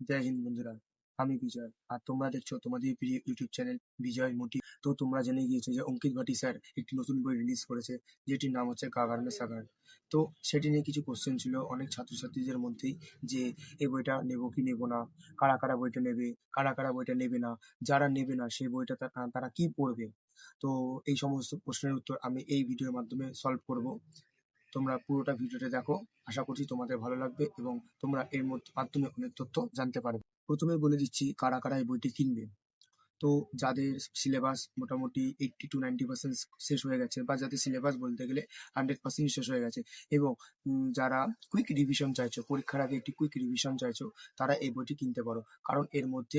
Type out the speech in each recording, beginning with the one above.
জয় হিন্দ বন্ধুরা, আমি বিজয়। আর তোমরা দেখছ তোমাদের প্রিয় ইউটিউব চ্যানেল বিজয় মোটি। তো তোমরা জেনে গিয়েছো যে অঙ্কিত ভাটি স্যার একটি নতুন বই রিলিজ করেছে, যেটির নাম হচ্ছে গাগার মে সাগার। তো সেটি নিয়ে কিছু কোশ্চেন ছিল অনেক ছাত্রছাত্রীদের মধ্যেই যে এই বইটা নেব কি নেব না, কারা কারা বইটা নেবে, কারা কারা বইটা নেবে না, যারা নেবে না সেই বইটা তারা কি পড়বে? তো এই সমস্ত প্রশ্নের উত্তর আমি এই ভিডিওর মাধ্যমে সলভ করব। তোমরা পুরোটা ভিডিওটা দেখো। আশা করছি তোমাদের ভালো লাগবে এবং তোমরা এর মধ্যে মাধ্যমে অনেক তথ্য জানতে পারবে। প্রথমে বলে দিচ্ছি কারা কারা এই বইটি কিনবে। তো যাদের সিলেবাস মোটামুটি এইটটি টু নাইনটি পার্সেন্ট শেষ হয়ে গেছে বা যাদের সিলেবাস বলতে গেলে হান্ড্রেড পার্সেন্ট শেষ হয়ে গেছে এবং যারা কুইক রিভিশন চাইছো, পরীক্ষার আগে একটি কুইক রিভিশন চাইছো, তারা এই বইটি কিনতে পারো। কারণ এর মধ্যে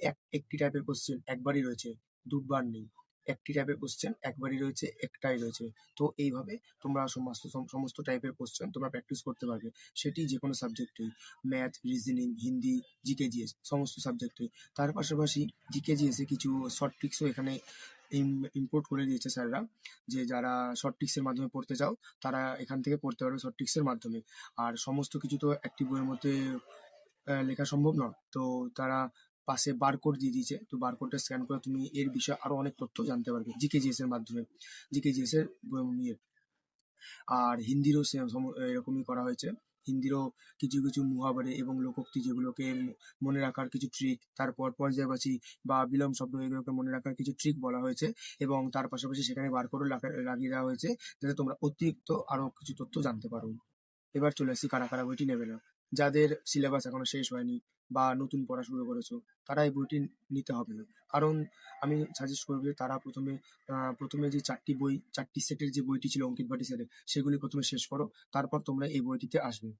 এক, একটি টাইপের কোশ্চেন একবারই রয়েছে, দুবার নেই। একটি টাইপের কোশ্চেন একবারই রয়েছে, একটাই রয়েছে। তো এইভাবে তোমরা সমস্ত সমস্ত টাইপের কোশ্চেন তোমরা প্র্যাকটিস করতে পারবে। সেটি যে কোনো সাবজেক্টেই math reasoning Hindi GK GS সমস্ত সাবজেক্টে তার পাশাপাশি জিকে জিএসে কিছু শর্ট ট্রিক্সও এখানে ইম্পোর্ট করে দিয়েছে স্যাররা যে যারা শর্ট ট্রিক্সের মাধ্যমে পড়তে চাও, তারা এখান থেকে পড়তে পারবে শর্ট ট্রিক্সের মাধ্যমে। আর সমস্ত কিছু তো একটি বইয়ের মধ্যে লেখা সম্ভব নয়। তো তারা পাশে বারকোড দিয়ে দিয়েছে। তো বারকোডটা স্ক্যান করে তুমি এর বিষয়ে আরও অনেক তথ্য জানতে পারবে। জিকে জিএস এর মাধ্যমে। জিকে জিএস এর ইয়ে। আর হিন্দিরও এরকমই করা হয়েছে। হিন্দিরও কিছু কিছু মুহাবরে এবং লোকোক্তি যেগুলোকে মনে রাখার কিছু ট্রিক তারপর পর্যায়বাচী বা বিলম শব্দ এগুলোকে মনে রাখার কিছু ট্রিক বলা হয়েছে এবং তার পাশাপাশি সেখানে বার করে লাগিয়ে দেওয়া হয়েছে যাতে তোমরা অতিরিক্ত আরও কিছু তথ্য জানতে পারো। এবার চলে আসি কারা কারা বইটি নেবে না। যাদের সিলেবাস এখনও শেষ হয়নি বা নতুন পড়া শুরু করেছ তারা এই বইটি নিতে হবে না। কারণ আমি সাজেস্ট করব তারা প্রথমে প্রথমে যে চারটি বই, চারটি সেটের যে বইটি ছিল অঙ্কিত ভাটি সেটের সেগুলি প্রথমে শেষ করো, তারপর তোমরা এই বইটিতে আসবে।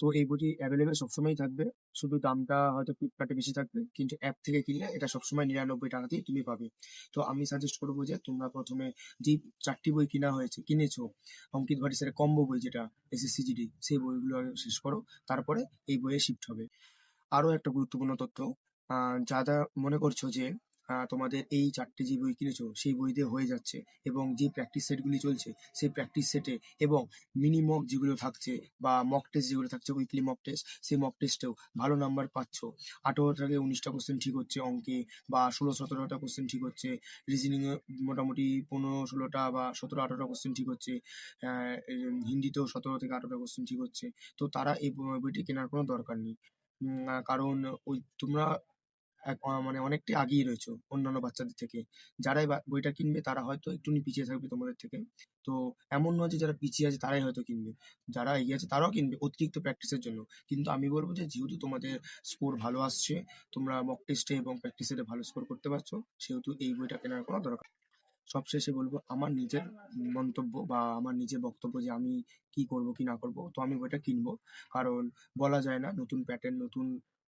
তো এই বইটি অ্যাভেলেবেল সবসময়ই থাকবে। শুধু দামটা হয়তো ফ্লিপকার্টে বেশি থাকবে, কিন্তু অ্যাপ থেকে কিনলে এটা সবসময় নিরানব্বই টাকাতেই তুমি পাবে। তো আমি সাজেস্ট করব যে তোমরা প্রথমে যে চারটি বই কিনা হয়েছে, কিনেছো, অঙ্কিত ভাটি স্যারের কম্বো বই যেটা এসএসসি জিডি সেই বইগুলো শেষ করো, তারপরে এই বইয়ে শিফট হবে। আরও একটা গুরুত্বপূর্ণ তথ্য যারা মনে করছ যে তোমাদের এই চারটে যে বই কিনেছো, সেই বই দিয়ে হয়ে যাচ্ছে এবং যে প্র্যাকটিস সেটগুলি চলছে, সেই প্র্যাকটিস সেটে এবং মিনি মক যেগুলো থাকছে বা মক টেস্ট যেগুলো থাকছে উইকলি মক টেস্ট সেই মক টেস্টেও ভালো নাম্বার পাচ্ছ। আঠারো থেকে উনিশটা কোশ্চেন ঠিক হচ্ছে অঙ্কে বা ষোলো সতেরোটা কোশ্চেন ঠিক হচ্ছে রিজনিংয়ে মোটামুটি পনেরো, ষোলোটা বা সতেরো, আঠারোটা কোশ্চেন ঠিক হচ্ছে হিন্দিতেও সতেরো থেকে আঠারোটা কোশ্চেন ঠিক হচ্ছে। তো তারা এই বইটি কেনার কোনো দরকার নেই। কারণ ওই তোমরা মানে অনেকটাই আগিয়ে রয়েছে অন্যান্য বাচ্চাদের থেকে। যারাই বইটা কিনবে তারা হয়তো একটু পিছিয়ে থাকবে তোমাদের থেকে। তো এমন নয় যে যারা পিছিয়ে আছে তারাই হয়তো কিনবে। যারা এগিয়ে আছে তারাও কিনবে অতিরিক্ত প্র্যাকটিসের জন্য। কিন্তু আমি বলব যে যেহেতু তোমাদের স্কোর ভালো আসছে, তোমরা মক টেস্টে এবং প্র্যাকটিসে ভালো স্কোর করতে পারছ, সেহেতু এই বইটা কেনার কোনো দরকার সবশেষে বলব আমার নিজের মন্তব্য বা আমার নিজের বক্তব্য যে আমি কি করব, কি না করব, তো আমি বইটা কিনবো। কারণ বলা যায় না, নতুন প্যাটার্ন নতুন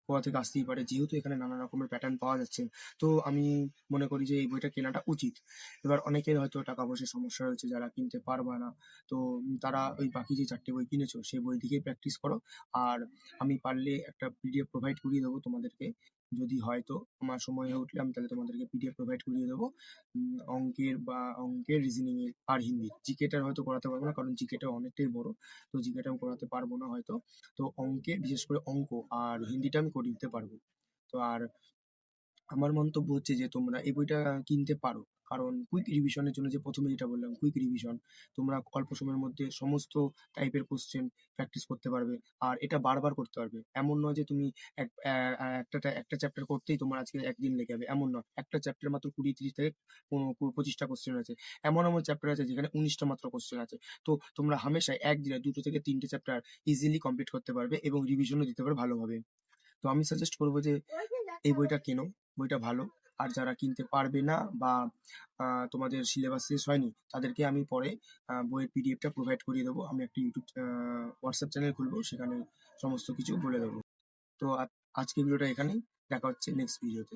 কোথা থেকে আসতেই পারে। যেহেতু এখানে নানা রকমের প্যাটার্ন পাওয়া যাচ্ছে, তো আমি মনে করি যে এই বইটা কেনাটা উচিত। এবার অনেকের হয়তো টাকা পয়সার সমস্যা রয়েছে যারা কিনতে পারবে না। তো তারা ওই বাকি যে চারটে বই কিনেছো, সেই বই দিকেই প্র্যাকটিস করো। আর আমি পারলে একটা পিডিএফ প্রোভাইড করিয়ে দেবো তোমাদেরকে। যদি হয়তো আমার সময় হয়ে উঠলে আমি তাহলে তোমাদেরকে পিডিএফ প্রোভাইড করিয়ে দেবো। অঙ্কের বা অঙ্কের রিজনিং এর আর হিন্দি জিকেটার হয়তো করাতে পারব না, কারণ জিকেটা অনেকটাই বড়। তো জিকেটা আমি করাতে পারব না হয়তো। তো অঙ্কে, বিশেষ করে অঙ্ক আর হিন্দিটা আমি করে দিতে পারব। তো আর আমার মন্তব্য হচ্ছে যে, তোমরা এই বইটা কিনতে পারো। কারণ কুইক রিভিশনের জন্য যে প্রথমে যেটা বললাম কুইক রিভিশন তোমরা অল্প সময়ের মধ্যে সমস্ত টাইপের কোশ্চেন প্র্যাকটিস করতে পারবে। আর এটা বারবার করতে পারবে। এমন নয় যে তুমি একটা একটা চ্যাপ্টার করতেই তোমার আজকে একদিন লেগে যাবে। এমন নয়। একটা চ্যাপ্টার মাত্র কুড়ি তিরিশ থেকে পঁচিশটা কোশ্চেন আছে। এমন এমন চ্যাপ্টার আছে যেখানে উনিশটা মাত্র কোশ্চেন আছে। তো তোমরা হামেশাই একদিনে দুটো থেকে তিনটে চ্যাপ্টার ইজিলি কমপ্লিট করতে পারবে এবং রিভিশনও দিতে পারবে ভালোভাবে। তো আমি সাজেস্ট করব যে এই বইটা কেনো? বইটা ভালো। আর যারা কিনতে পারবে না বা তোমাদের সিলেবাস শেষ হয়নি, তাদেরকে আমি পরে বইয়ের পিডিএফটা প্রোভাইড করিয়ে দেবো। আমি একটা ইউটিউব হোয়াটসঅ্যাপ চ্যানেল খুলবো, সেখানে সমস্ত কিছু বলে দেবো। তো আজকে ভিডিওটা এখানেই। দেখা হচ্ছে নেক্সট ভিডিওতে